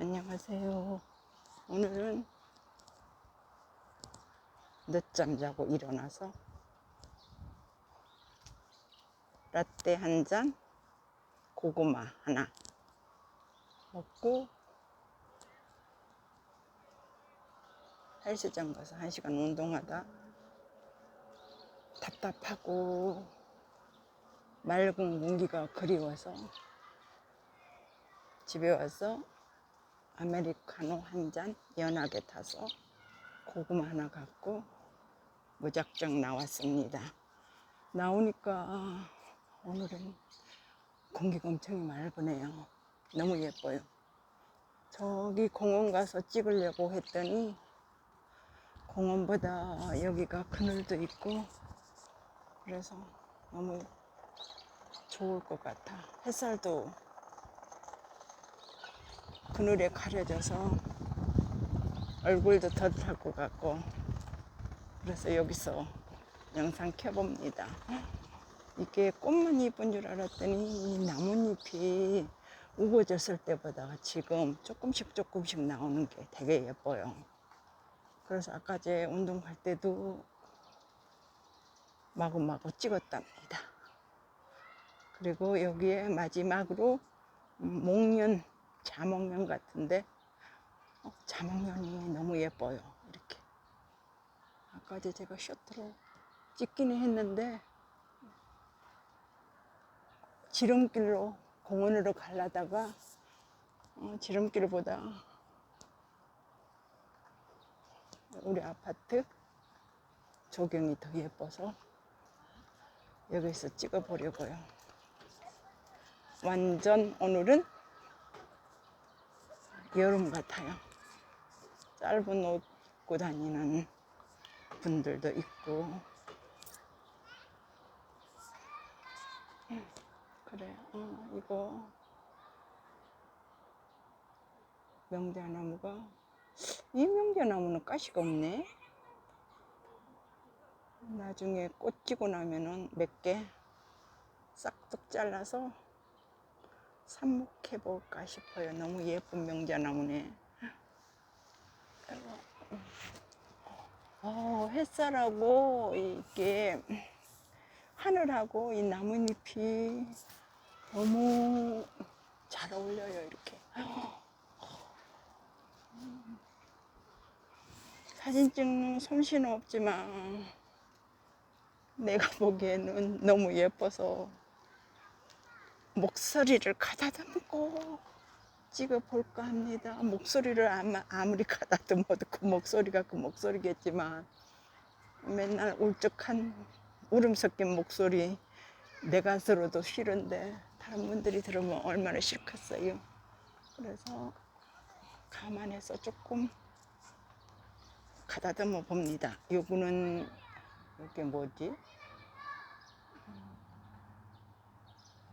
안녕하세요. 오늘은 늦잠 자고 일어나서 라떼 한 잔, 고구마 하나 먹고 헬스장 가서 한 시간 운동하다 답답하고 맑은 공기가 그리워서 집에 와서 아메리카노 한 잔 연하게 타서 고구마 하나 갖고 무작정 나왔습니다. 나오니까 오늘은 공기가 엄청 맑으네요. 너무 예뻐요. 저기 공원 가서 찍으려고 했더니 공원보다 여기가 그늘도 있고 그래서 너무 좋을 것 같아. 햇살도 그늘에 가려져서 얼굴도 덧할 것 같고 그래서 여기서 영상 켜봅니다. 이게 꽃만 이쁜 줄 알았더니 이 나뭇잎이 우거졌을 때보다 지금 조금씩 조금씩 나오는 게 되게 예뻐요. 그래서 아까 제 운동 갈 때도 마구마구 찍었답니다. 그리고 여기에 마지막으로 음, 목련, 자목련 같은데 어, 자목련이 너무 예뻐요. 이렇게. 아까 제 제가 쇼트로 찍기는 했는데 지름길로 공원으로 가려다가 어, 지름길 보다 우리 아파트 조경이 더 예뻐서 여기서 찍어 보려고요. 완전 오늘은 여름 같아요. 짧은 옷 입고 다니는 분들도 있고. 그래, 어, 이거 명자나무가 이 명자나무는 가시가 없네. 나중에 꽃 지고 나면은 몇 개 싹둑 잘라서 삽목해 볼까 싶어요. 너무 예쁜 명자나무네. 아이고. 어, 햇살하고 이게 하늘하고 이 나뭇잎이 너무 잘 어울려요. 이렇게. 사진 찍는 솜씨는 없지만 내가 보기에는 너무 예뻐서 목소리를 가다듬고 찍어볼까 합니다. 목소리를 아무리 가다듬어도 그 목소리가 그 목소리겠지만 맨날 울적한 울음 섞인 목소리 내 가서로도 싫은데 다른 분들이 들으면 얼마나 싫겠어요. 그래서 감안해서 조금 가다듬어 봅니다. 요거는 이게 뭐지?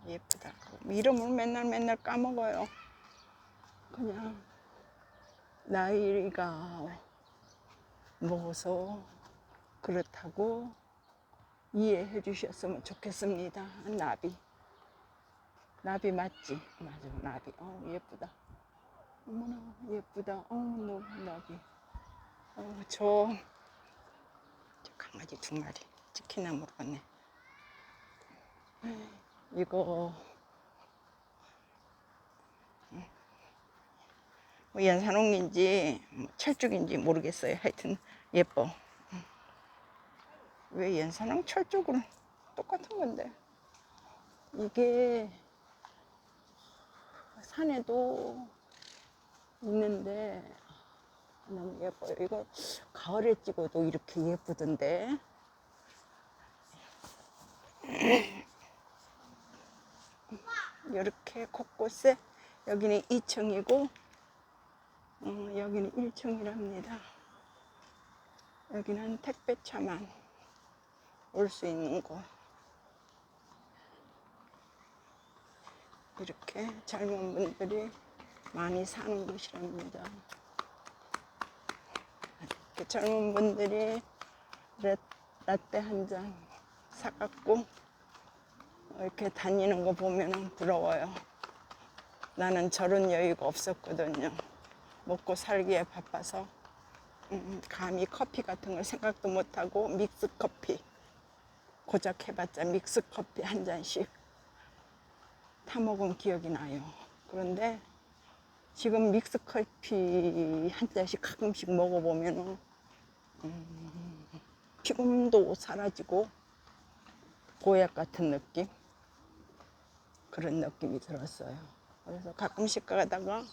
예쁘다. 이름을 맨날 맨날 까먹어요. 그냥 나이가 먹어서 그렇다고 이해해 주셨으면 좋겠습니다. 나비. 나비 맞지? 맞아, 나비. 어, 예쁘다. 어머나, 예쁘다. 어, 너무 나비. 어, 저, 저 강아지 두 마리. 치킨나 먹었네. 이거 뭐 연산홍인지 뭐 철쭉인지 모르겠어요. 하여튼 예뻐. 왜 연산홍 철쭉은 똑같은 건데 이게 산에도 있는데 너무 예뻐요. 이거 가을에 찍어도 이렇게 예쁘던데. 이렇게 곳곳에 여기는 2층이고 어, 여기는 1층이랍니다. 여기는 택배차만 올 수 있는 곳. 이렇게 젊은 분들이 많이 사는 곳이랍니다. 이렇게 젊은 분들이 레- 라떼 한 잔 사갖고 이렇게 다니는 거 보면 부러워요. 나는 저런 여유가 없었거든요. 먹고 살기에 바빠서 음, 감히 커피 같은 걸 생각도 못하고 믹스 커피 고작 해봤자 믹스 커피 한 잔씩 타 먹은 기억이 나요. 그런데 지금 믹스 커피 한 잔씩 가끔씩 먹어보면 음, 피곤도 사라지고 보약 같은 느낌 그런 느낌이 들었어요. 그래서 가끔씩 가다가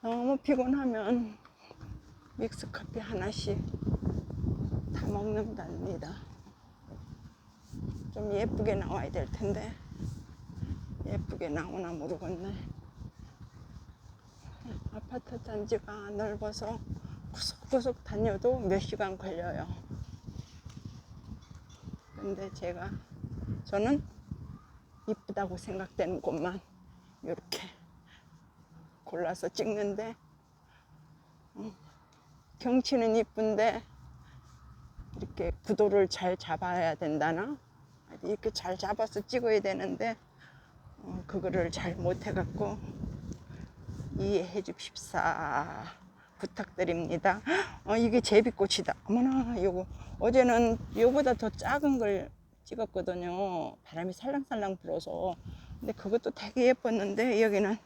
너무 피곤하면 믹스 커피 하나씩 다 먹는답니다. 좀 예쁘게 나와야 될 텐데 예쁘게 나오나 모르겠네. 아파트 단지가 넓어서 구석구석 다녀도 몇 시간 걸려요. 근데 제가 저는 이쁘다고 생각되는 곳만 이렇게 골라서 찍는데 음, 경치는 이쁜데 이렇게 구도를 잘 잡아야 된다나 이렇게 잘 잡아서 찍어야 되는데 어, 그거를 잘 못해갖고 이해해 줍십사 부탁드립니다. 어, 이게 제비꽃이다. 어머나 요거 어제는 요보다 더 작은 걸 찍었거든요. 바람이 살랑살랑 불어서 근데 그것도 되게 예뻤는데 여기는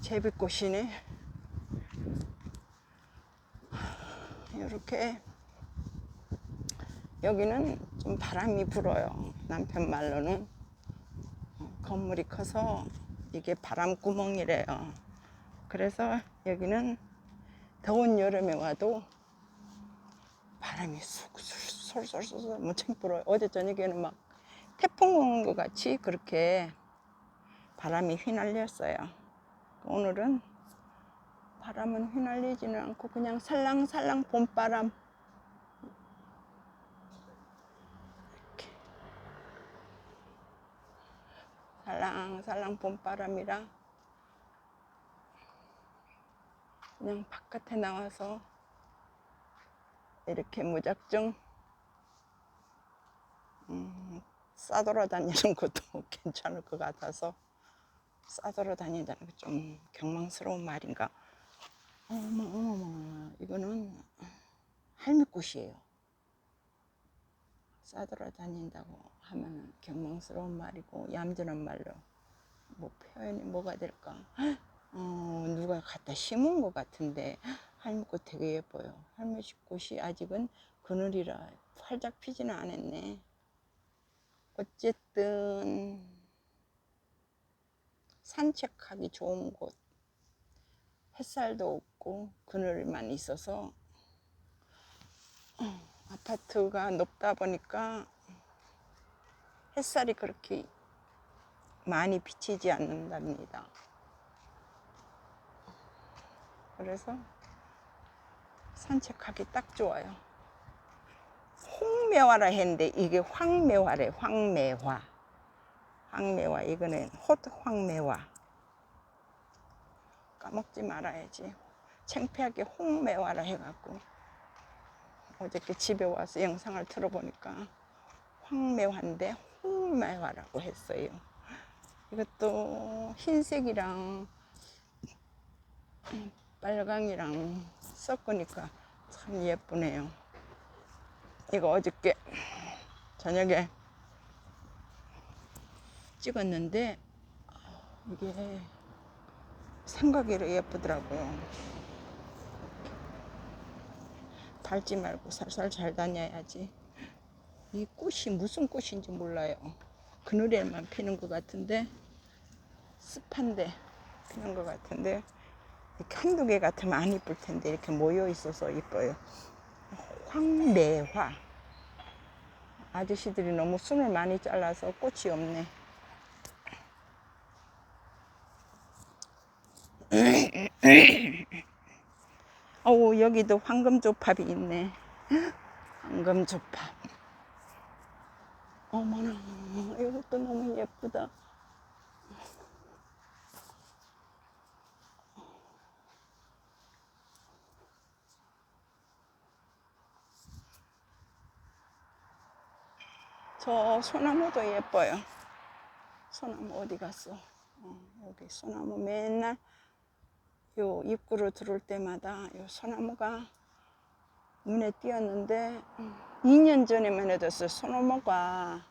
제비꽃이네. 이렇게 여기는 좀 바람이 불어요. 남편 말로는 어, 건물이 커서 이게 바람 구멍이래요. 그래서 여기는 더운 여름에 와도 바람이 솔솔솔솔 엄청 불어요. 어제 저녁에는 막 태풍 오는 것 같이 그렇게 바람이 휘날렸어요. 오늘은 바람은 휘날리지는 않고 그냥 살랑살랑 봄바람 이렇게 살랑살랑 봄바람이라 그냥 바깥에 나와서 이렇게 무작정 음, 싸돌아다니는 것도 괜찮을 것 같아서 싸돌아다닌다는 게 좀 경망스러운 말인가? 어머 어머 어머 이거는 할미꽃이에요. 싸돌아다닌다고 하면 경망스러운 말이고 얌전한 말로 뭐 표현이 뭐가 될까? 어, 누가 갖다 심은 것 같은데 할미꽃 되게 예뻐요. 할미꽃이 아직은 그늘이라 활짝 피지는 않았네. 어쨌든 산책하기 좋은 곳 햇살도 없고 그늘만 있어서 어, 아파트가 높다 보니까 햇살이 그렇게 많이 비치지 않는답니다. 그래서 산책하기 딱 좋아요. 홍매화라 했는데 이게 황매화래, 황매화. 황매화, 이거는 홑 황매화. 까먹지 말아야지. 창피하게 홍매화라 해갖고 어저께 집에 와서 영상을 틀어보니까 황매화인데 홍매화라고 했어요. 이것도 흰색이랑 빨강이랑 섞으니까 참 예쁘네요. 이거 어저께 저녁에 찍었는데 이게 생각이로 예쁘더라고요. 밟지 말고 살살 잘 다녀야지. 이 꽃이 무슨 꽃인지 몰라요. 그늘에만 피는 것 같은데 습한데 피는 것 같은데 이렇게 한두 개 같으면 안 이쁠 텐데 이렇게 모여 있어서 이뻐요. 황매화. 아저씨들이 너무 순을 많이 잘라서 꽃이 없네. 어우 여기도 황금조팝이 있네. 황금조팝. 어머나 이것도 너무 예쁘다. 저 소나무도 예뻐요. 소나무 어디 갔어? 어, 여기 소나무 맨날 요 입구로 들어올 때마다 요 소나무가 눈에 띄었는데 2년 전에만 해도 그 소나무가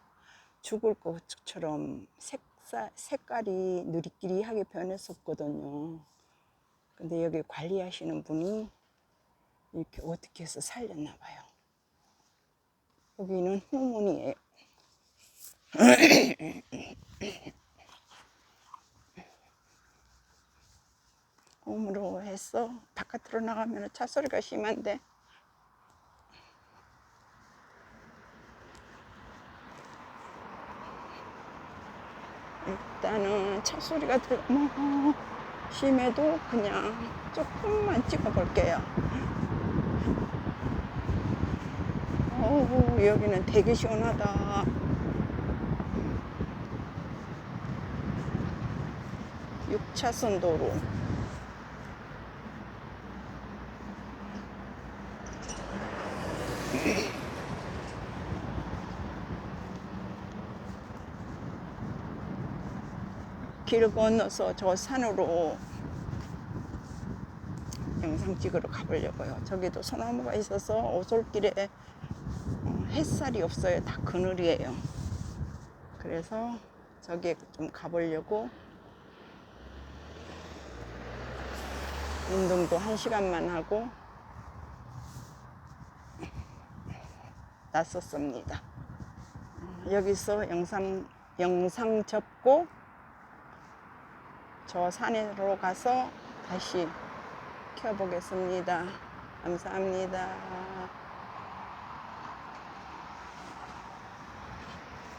죽을 것처럼 색사, 색깔이 느리끼리하게 변했었거든요. 근데 여기 관리하시는 분이 이렇게 어떻게 해서 살렸나 봐요. 여기는 후문이에요. 홈으로 해서 바깥으로 나가면 차 소리가 심한데 일단은 차 소리가 너무 심해도 그냥 조금만 찍어볼게요. 어우 여기는 되게 시원하다. 육차선 도로. 길 건너서 저 산으로 영상 찍으러 가보려고요. 저기도 소나무가 있어서 오솔길에 어, 햇살이 없어요. 다 그늘이에요. 그래서 저기에 좀 가보려고 운동도 한 시간만 하고 났었습니다. 어, 여기서 영상 영상 접고 저 산으로 가서 다시 켜보겠습니다. 감사합니다.